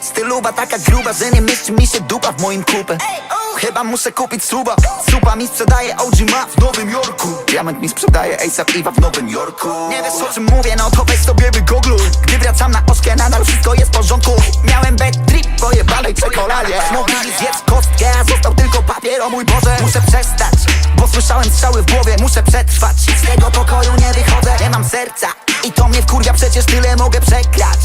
Styluba taka gruba, że nie mieści mi się dupa w moim kupę. Chyba muszę kupić suba. Supa mi sprzedaje OG ma w Nowym Jorku. Diament mi sprzedaje ASAP Iwa w Nowym Jorku. Nie wiesz o czym mówię, no to weź sobie wygogluj Gdy wracam na ośkę, nadal wszystko jest w porządku. Miałem bad trip, pojebanej czekoladzie Mówili zjedz kostkę, a został tylko papier, o mój Boże. Muszę przestać, bo słyszałem strzały w głowie. Muszę przetrwać, z tego pokoju nie wychodzę. Nie mam serca i to mnie wkurwia, przecież tyle mogę przegrać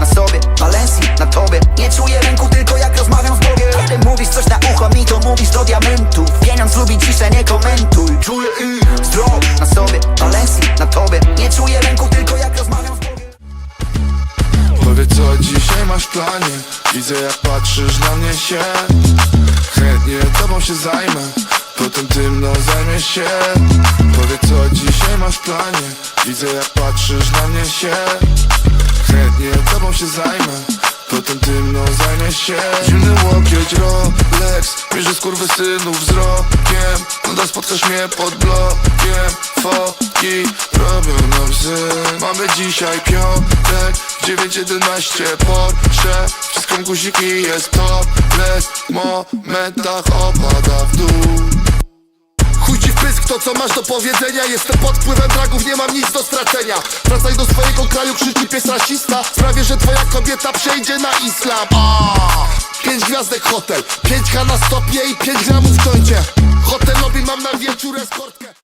na sobie, Valencji na tobie. Nie czuję ręku tylko jak rozmawiam z Bogiem. Kiedy mówisz coś na ucho mi to mówisz do diamentów Pieniądz lubi ciszę, nie komentuj. Czuję i zdrowo na sobie, Valencji na tobie. Nie czuję ręku tylko jak rozmawiam z Bogiem. Powiedz co dzisiaj masz w planie? Widzę jak patrzysz na mnie się. Chętnie tobą się zajmę Potem tym no zajmie się. Powiedz co dzisiaj masz w planie? Widzę jak patrzysz na mnie się Chętnie tobą się zajmę. Potem tym no zajmie się. Zimny łokieć, Rolex. Mierzy skurwysynów wzrokiem. Nadal spotkasz mnie pod blokiem. Foki robią nam bzy Mamy dzisiaj piątek 9.11 Porsche Wszystko guziki jest topless W momentach opada w dół pysk, to co masz do powiedzenia. Jestem pod wpływem dragów, nie mam nic do stracenia. Wracaj do swojego kraju, krzyczy pies rasista. Sprawię, że twoja kobieta przejdzie na islam. Aaaa! Pięć gwiazdek hotel, pięć H na stopie i pięć gramów w joincie Hotelowi mam na wieczór eskortkę